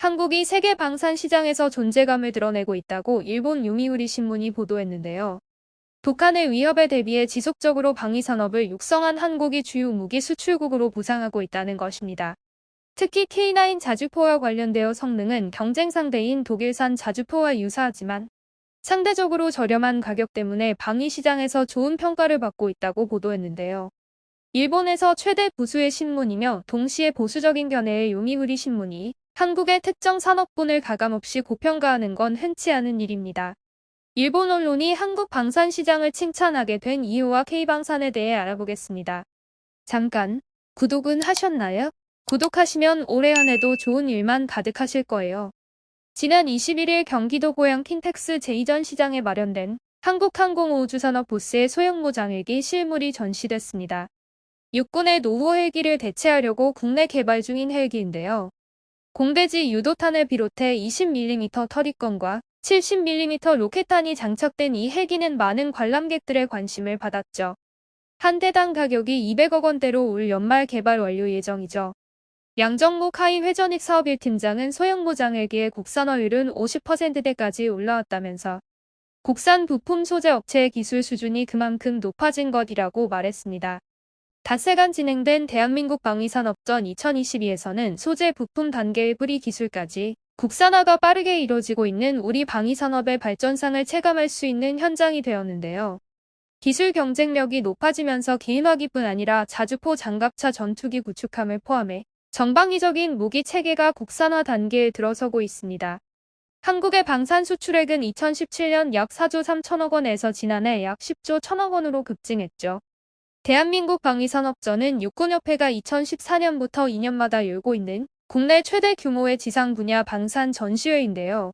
한국이 세계 방산 시장에서 존재감을 드러내고 있다고 일본 요미우리 신문이 보도했는데요. 북한의 위협에 대비해 지속적으로 방위 산업을 육성한 한국이 주요 무기 수출국으로 부상하고 있다는 것입니다. 특히 K9 자주포와 관련되어 성능은 경쟁 상대인 독일산 자주포와 유사하지만 상대적으로 저렴한 가격 때문에 방위 시장에서 좋은 평가를 받고 있다고 보도했는데요. 일본에서 최대 부수의 신문이며 동시에 보수적인 견해의 요미우리 신문이 한국의 특정 산업군을 가감없이 고평가하는 건 흔치 않은 일입니다. 일본 언론이 한국 방산 시장을 칭찬하게 된 이유와 K방산에 대해 알아보겠습니다. 잠깐, 구독은 하셨나요? 구독하시면 올해 한 해도 좋은 일만 가득하실 거예요. 지난 21일 경기도 고양 킨텍스 제2전 시장에 마련된 한국항공우주산업 부스의 소형모 장일기 실물이 전시됐습니다. 육군의 노후 헬기를 대체하려고 국내 개발 중인 헬기인데요. 공대지 유도탄을 비롯해 20mm 터리건과 70mm 로켓탄이 장착된 이 헬기는 많은 관람객들의 관심을 받았죠. 한 대당 가격이 200억 원대로 올 연말 개발 완료 예정이죠. 양정목 하이 회전익 사업 1팀장은 소형모 장 헬기의 국산화율은 50%대까지 올라왔다면서 국산 부품 소재 업체의 기술 수준이 그만큼 높아진 것이라고 말했습니다. 닷새간 진행된 대한민국 방위산업전 2022에서는 소재 부품 단계의 뿌리 기술까지 국산화가 빠르게 이뤄지고 있는 우리 방위산업의 발전상을 체감할 수 있는 현장이 되었는데요. 기술 경쟁력이 높아지면서 개인화기뿐 아니라 자주포 장갑차 전투기 구축함을 포함해 전방위적인 무기 체계가 국산화 단계에 들어서고 있습니다. 한국의 방산 수출액은 2017년 약 4조 3천억 원에서 지난해 약 10조 1천억 원으로 급증했죠. 대한민국 방위산업전은 육군협회가 2014년부터 2년마다 열고 있는 국내 최대 규모의 지상 분야 방산 전시회인데요.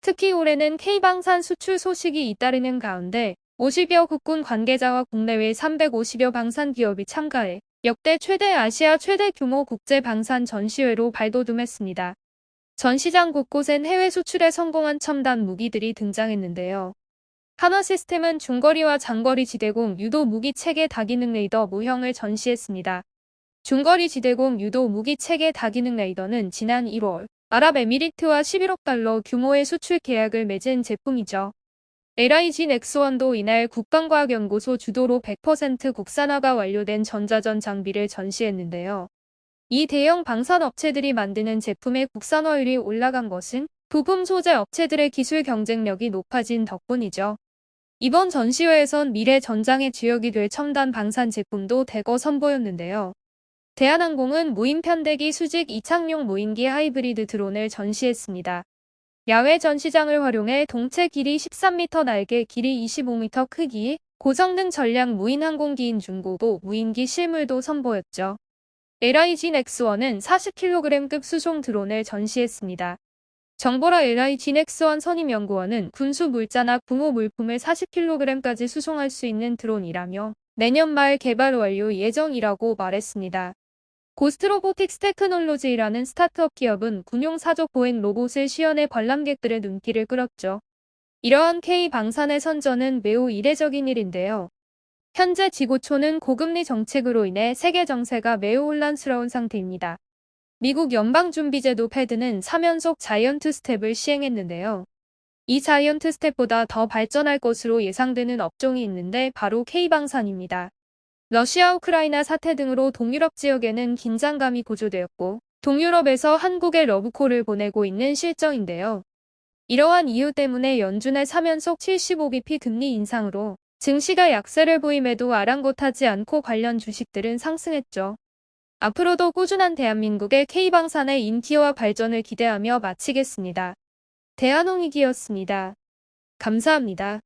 특히 올해는 K방산 수출 소식이 잇따르는 가운데 50여 국군 관계자와 국내외 350여 방산 기업이 참가해 역대 최대 아시아 최대 규모 국제 방산 전시회로 발돋움했습니다. 전시장 곳곳엔 해외 수출에 성공한 첨단 무기들이 등장했는데요. 한화 시스템은 중거리와 장거리 지대공 유도 무기 체계 다기능 레이더 모형을 전시했습니다. 중거리 지대공 유도 무기 체계 다기능 레이더는 지난 1월 아랍에미리트와 11억 달러 규모의 수출 계약을 맺은 제품이죠. LIG 넥스원도 이날 국방과학연구소 주도로 100% 국산화가 완료된 전자전 장비를 전시했는데요. 이 대형 방산 업체들이 만드는 제품의 국산화율이 올라간 것은 부품 소재 업체들의 기술 경쟁력이 높아진 덕분이죠. 이번 전시회에선 미래 전장의 주역이 될 첨단 방산 제품도 대거 선보였는데요. 대한항공은 무인 편대기 수직 이착용 무인기 하이브리드 드론을 전시했습니다. 야외 전시장을 활용해 동체 길이 13m 날개 길이 25m 크기 고성능 전략 무인 항공기인 중고도 무인기 실물도 선보였죠. LIG 넥스원은 40kg급 수송 드론을 전시했습니다. 정보라 LIG 넥스원 선임연구원은 군수 물자나 구모 물품을 40kg까지 수송할 수 있는 드론이라며 내년 말 개발 완료 예정이라고 말했습니다. 고스트로보틱스 테크놀로지라는 스타트업 기업은 군용 사족 보행 로봇을 시연해 관람객들의 눈길을 끌었죠. 이러한 K방산의 선전은 매우 이례적인 일인데요. 현재 지구촌은 고금리 정책으로 인해 세계 정세가 매우 혼란스러운 상태입니다. 미국 연방준비제도 패드는 3연속 자이언트 스텝을 시행했는데요. 이 자이언트 스텝보다 더 발전할 것으로 예상되는 업종이 있는데 바로 K방산입니다. 러시아 우크라이나 사태 등으로 동유럽 지역에는 긴장감이 고조되었고 동유럽에서 한국에 러브콜을 보내고 있는 실정인데요. 이러한 이유 때문에 연준의 3연속 75bp 금리 인상으로 증시가 약세를 보임에도 아랑곳하지 않고 관련 주식들은 상승했죠. 앞으로도 꾸준한 대한민국의 K방산의 인기와 발전을 기대하며 마치겠습니다. 대한홍익이었습니다. 감사합니다.